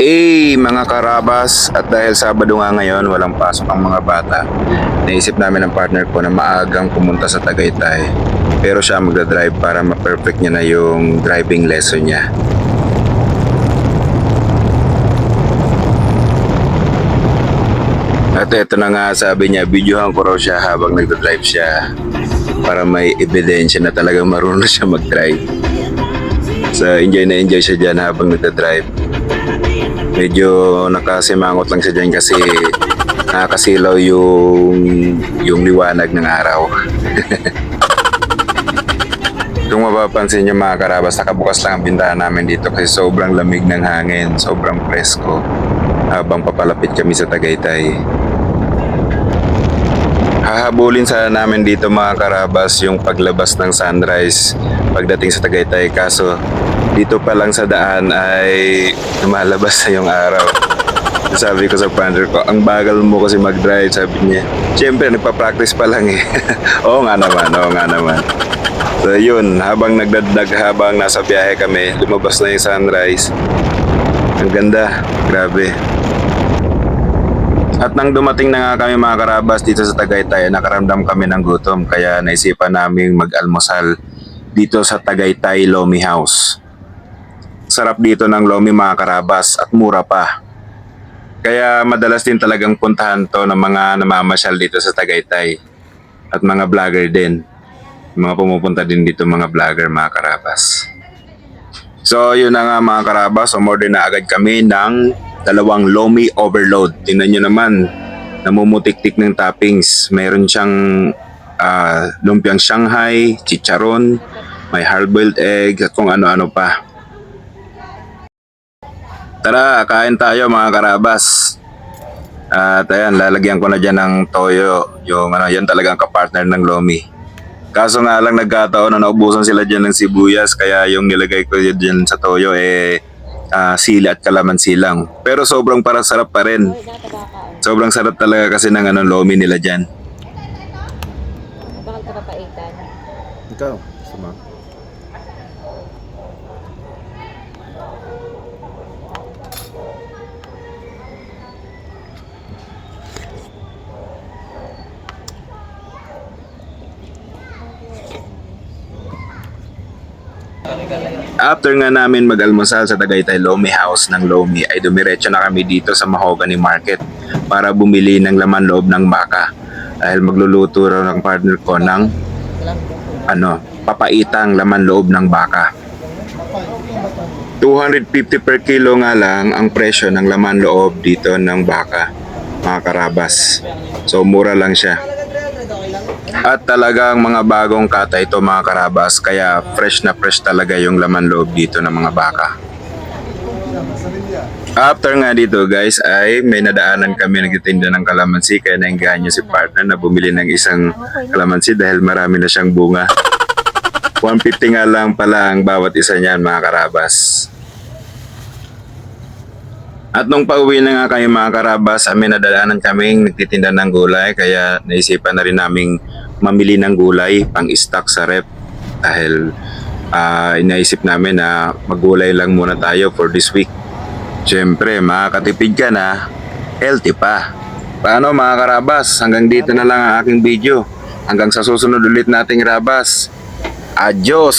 Eh, mga karabas, at dahil Sabado nga ngayon, walang pasok ang mga bata, naisip namin ng partner ko na maagang pumunta sa Tagaytay. Pero siya magdadrive para ma-perfect niya na yung driving lesson niya. At ito na nga sabi niya, videohan ko raw siya habang nagdadrive siya para may ebidensya na talagang marunong siya mag-drive. So, enjoy na enjoy siya dyan habang nagdadrive. Medyo nakasimangot lang siya dyan kasi nakakasilaw yung, yung liwanag ng araw. Kung mapapansin niyo mga karabas, nakabukas lang ang bintahan namin dito kasi sobrang lamig ng hangin, sobrang presko habang papalapit kami sa Tagaytay. Hahabulin sana namin dito mga karabas yung paglabas ng sunrise pagdating sa Tagaytay kaso dito pa lang sa daan ay lumalabas na yung araw. Sabi ko sa partner ko, ang bagal mo kasi mag-drive, sabi niya. Siyempre, nagpa-practice pa lang eh. oo nga naman, oo nga naman. So yun, habang nagdagdag, habang nasa biyahe kami, lumabas na yung sunrise. Ang ganda, grabe. At nang dumating na nga kami mga karabas dito sa Tagaytay, nakaramdam kami ng gutom kaya naisipan naming mag-almusal dito sa Tagaytay Lomi House. Sarap dito ng Lomi mga karabas at mura pa. Kaya madalas din talagang puntahan to ng mga namamasyal dito sa Tagaytay at mga vlogger din. Mga pumupunta din dito mga vlogger mga karabas. So yun na nga mga karabas, umorder na agad kami ng dalawang Lomi Overload. Tingnan nyo naman, namumutik-tik ng toppings. Mayroon siyang ah, lumpiang Shanghai, chicharon, may hard-boiled egg, at kung ano-ano pa. Tara, kain tayo mga karabas. At ayan, lalagyan ko na dyan ng toyo. Yung ano, yan talagang kapartner ng Lomi. Kaso nga lang nagkataon na naubusan sila dyan ng sibuyas kaya yung nilagay ko dyan sa toyo eh ah, sili at kalamansi lang. Pero sobrang para sarap pa rin. Sobrang sarap talaga kasi ng ano, Lomi nila dyan. Bakal ka papaitan. Ikaw, sama. After nga namin mag-almusal sa Tagaytay Lomi House ng Lomi ay dumiretso na kami dito sa Mahogany Market para bumili ng laman loob ng baka dahil magluluto raw ng partner ko ng ano, papaitang laman loob ng baka. 250 per kilo nga lang ang presyo ng laman loob dito ng baka, mga karabas. So mura lang siya. At talagang mga bagong kata ito mga karabas, kaya fresh na fresh talaga yung laman loob dito ng mga baka. After nga dito guys ay may nadaanan kami nagtitinda ng kalamansi kaya naingahan niya si partner na bumili ng isang kalamansi dahil marami na siyang bunga. 150 nga lang pala ang bawat isa niyan mga karabas. At nung pauwi na nga kami mga karabas, may nadaanan kaming nagtitinda ng gulay kaya naisipan na rin naming mamili ng gulay pang stock sa rep dahil ah, inaisip namin na maggulay lang muna tayo for this week. Siyempre, makakatipid ka na, healthy pa. Paano mga karabas? Hanggang dito na lang ang aking video. Hanggang sa susunod ulit nating rabas. Adios!